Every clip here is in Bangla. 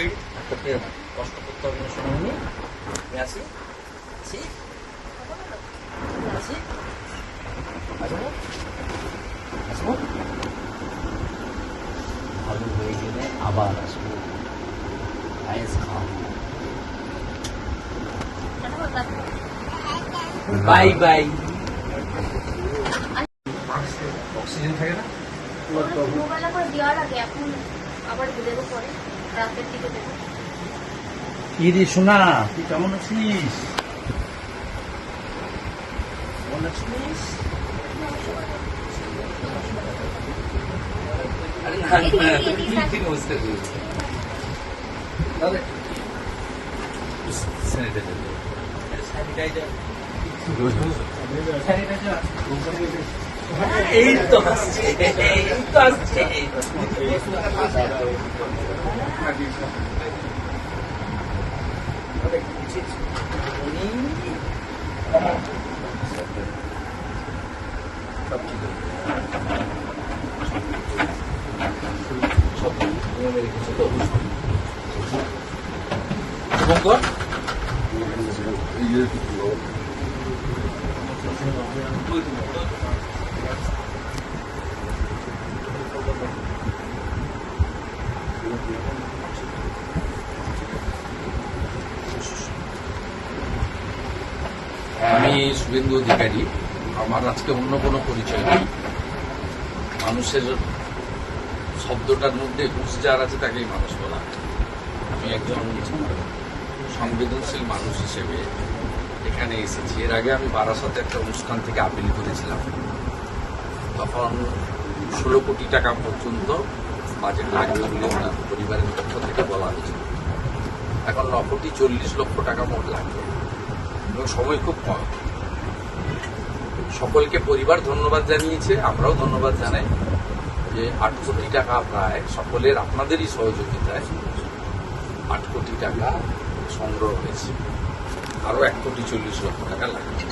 বিড়ি তোকে কষ্ট করতে হবে না শোনামনি আমি আসি আসি আসি আসব আসব ভালো হয়ে গেলে আবার আসব। আইস খাওয়াবো বাই বাই। অক্সিজেন থাকে না? দুবেলা করে দেওয়ার আগে এখন আবার দেবো পরে। রাতের দিকে দেবো কি রে শোনা তুই কেমন আছিস? কেমন আছিস? Sanitizer sanitizer. এই তো আসছে এই তো আসছে শুভঙ্কর আমি শুভেন্দু অধিকারী। আমার আজকে অন্য কোনো পরিচয় নেই। মানুষের শব্দটার মধ্যে ঘুষ যার আছে তাকেই মানুষ বলা আমি একজন সংবেদনশীল মানুষ হিসেবে এখানে এসেছি। এর আগে আমি বারাসাতে একটা অনুষ্ঠান থেকে আপিল করেছিলাম। তখন ষোলো কোটি টাকা পর্যন্ত বাজেট লাগবে বলে ওনার পরিবারের পক্ষ থেকে বলা হয়েছিল এখন ন কোটি চল্লিশ লক্ষ টাকা মোট লাগবে। এবং সময় খুব কম। সকলকে পরিবার ধন্যবাদ জানিয়েছে, আমরাও ধন্যবাদ জানাই যে আট কোটি টাকা প্রায় সকলের, আপনাদেরই সহযোগিতায় আট কোটি টাকা সংগ্রহ হয়েছে। আরও এক কোটি চল্লিশ লক্ষ টাকা লাগবে।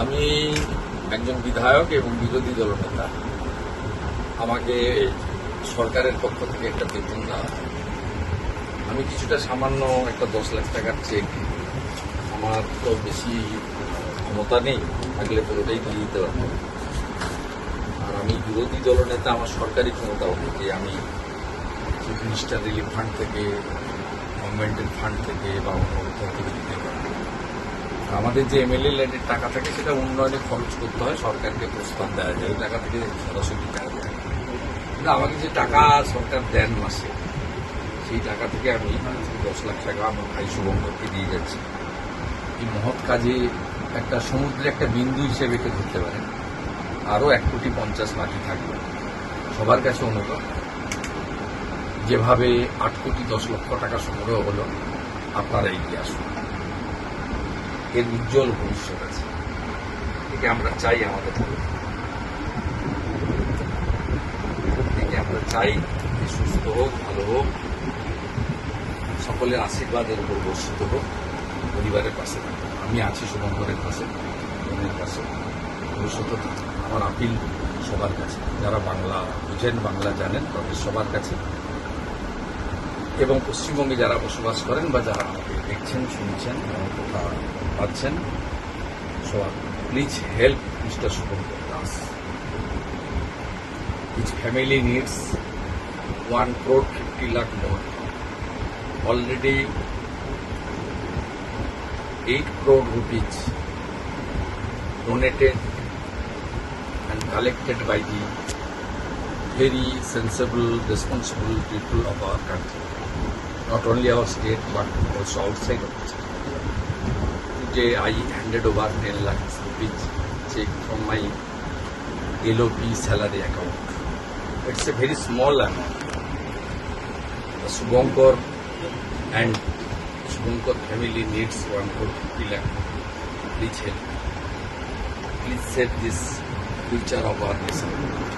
আমি একজন বিধায়ক এবং বিরোধী দলনেতা আমাকে সরকারের পক্ষ থেকে একটা বেতন দেওয়া আমি কিছুটা সামান্য একটা দশ লাখ টাকার চেক আমার তো বেশি ক্ষমতা নেই, থাকলে তো ওটাই দিয়ে দিতে পারব আর আমি বিরোধী দলনেতা আমার সরকারি ক্ষমতা হবে যে আমি চিফ মিনিস্টার রিলিফ ফান্ড থেকে গভর্নমেন্টের ফান্ড থেকে বা অন্য কোথাও থেকে দিতে আর আমাদের যে এমএলএ ল্যান্ডের টাকা থাকে, সেটা উন্নয়নে খরচ করতে হয়, সরকারকে প্রস্তাব দেওয়া যায়। টাকা থেকে সরাসরি টাকা কিন্তু আমাকে যে টাকা সরকার দেন মাসে, সেই টাকা থেকে আমি দশ লাখ টাকা আমার ভাই শুভঙ্করকে দিয়ে যাচ্ছি। এই মহৎ কাজে একটা সমুদ্রে একটা বিন্দু হিসেবে একে ধরতে পারেন। আরও এক কোটি পঞ্চাশ মাটি থাকবে। সবার কাছে অনুরোধ, যেভাবে আট কোটি দশ লক্ষ টাকা সংগ্রহ হলো, আপনারা এগিয়ে আসুন। এর উজ্জ্বল ভবিষ্যৎ আছে। একে আমরা চাই আমাদের। একে আমরা চাই যে সুস্থ হোক, ভালো হোক, সকলের আশীর্বাদের উপর বর্ষিত হোক, পরিবারের পাশে আমি আছি শুভঙ্করের পাশে, বোনের পাশে। ভবিষ্যতে আমার আপিল সবার কাছে। যারা বাংলা বুঝেন, বাংলা জানেন, তাদের সবার কাছে। এবং পশ্চিমবঙ্গে যারা বসবাস করেন বা যারা আমাকে দেখছেন, শুনছেন, আমার কথা পাচ্ছেন সবার please help mister Shubhankar Das His family needs 1 crore 50 lakh more. Already 8 crore rupees donated and collected by the very sensible, responsible people of our country. Not only our state but also outside of the state. Today I handed over 10 lakhs rupees check from my LOP salary account. It's a very small amount. The Subhankar and Subhankar family needs 1 crore 50 lakh. Please help. Please save this future of our nation.